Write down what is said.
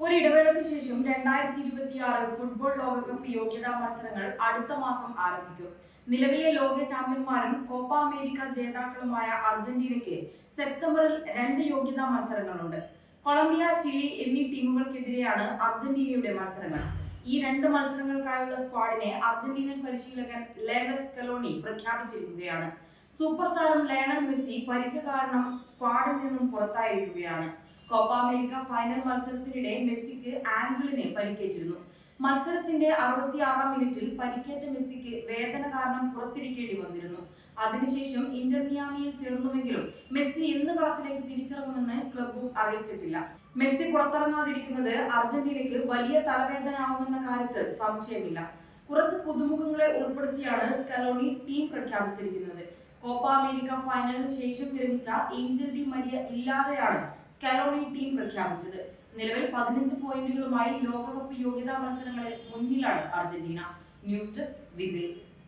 ഒരു ഇടവേളയ്ക്ക് ശേഷം രണ്ടായിരത്തി ഇരുപത്തിയാറ് ഫുട്ബോൾ ലോകകപ്പ് യോഗ്യതാ മത്സരങ്ങൾ അടുത്ത മാസം ആരംഭിക്കും. നിലവിലെ ലോക ചാമ്പ്യന്മാരും കോപ്പ അമേരിക്ക ജേതാക്കളുമായ അർജന്റീനയ്ക്ക് സെപ്റ്റംബറിൽ രണ്ട് യോഗ്യതാ മത്സരങ്ങളുണ്ട്. കൊളംബിയ ചിലി എന്നീ ടീമുകൾക്കെതിരെയാണ് അർജന്റീനയുടെ മത്സരങ്ങൾ. ഈ രണ്ട് മത്സരങ്ങൾക്കായുള്ള സ്ക്വാഡിനെ അർജന്റീനൻ പരിശീലകൻ ലേണൽ സ്കലോണി പ്രഖ്യാപിച്ചിരിക്കുകയാണ്. സൂപ്പർ താരം മെസ്സി പരിക്ക് കാരണം സ്ക്വാഡിൽ നിന്നും പുറത്തായിരിക്കുകയാണ്. കോപ്പ അമേരിക്ക ഫൈനൽ മത്സരത്തിനിടെ മെസ്സിക്ക് ആംഗിളിനെ പരിക്കേറ്റിരുന്നു. മത്സരത്തിന്റെ അറുപത്തിയാറാം മിനിറ്റിൽ പരിക്കേറ്റ മെസ്സിക്ക് വേദന കാരണം പുറത്തിരിക്കേണ്ടി വന്നിരുന്നു. അതിനുശേഷം ഇന്റർ മിയാമിയിൽ ചേർന്നുവെങ്കിലും മെസ്സി ഇന്ന് കളത്തിലേക്ക് തിരിച്ചിറങ്ങുമെന്ന് ക്ലബും അറിയിച്ചിട്ടില്ല. മെസ്സി പുറത്തിറങ്ങാതിരിക്കുന്നത് അർജന്റീനയ്ക്ക് വലിയ തലവേദന ആവുമെന്ന കാര്യത്തിൽ സംശയമില്ല. കുറച്ച് പുതുമുഖങ്ങളെ ഉൾപ്പെടുത്തിയാണ് സ്കലോണി ടീം പ്രഖ്യാപിച്ചിരിക്കുന്നത്. കോപ്പ അമേരിക്ക ഫൈനലിന് ശേഷം വിരമിച്ച ഏഞ്ചൽ ഡി മരിയ ഇല്ലാതെയാണ് സ്കലോണി ടീം പ്രഖ്യാപിച്ചത്. നിലവിൽ പതിനഞ്ച് പോയിന്റുകളുമായി ലോകകപ്പ് യോഗ്യതാ മത്സരങ്ങളിൽ മുന്നിലാണ് അർജന്റീന. News desk whistle.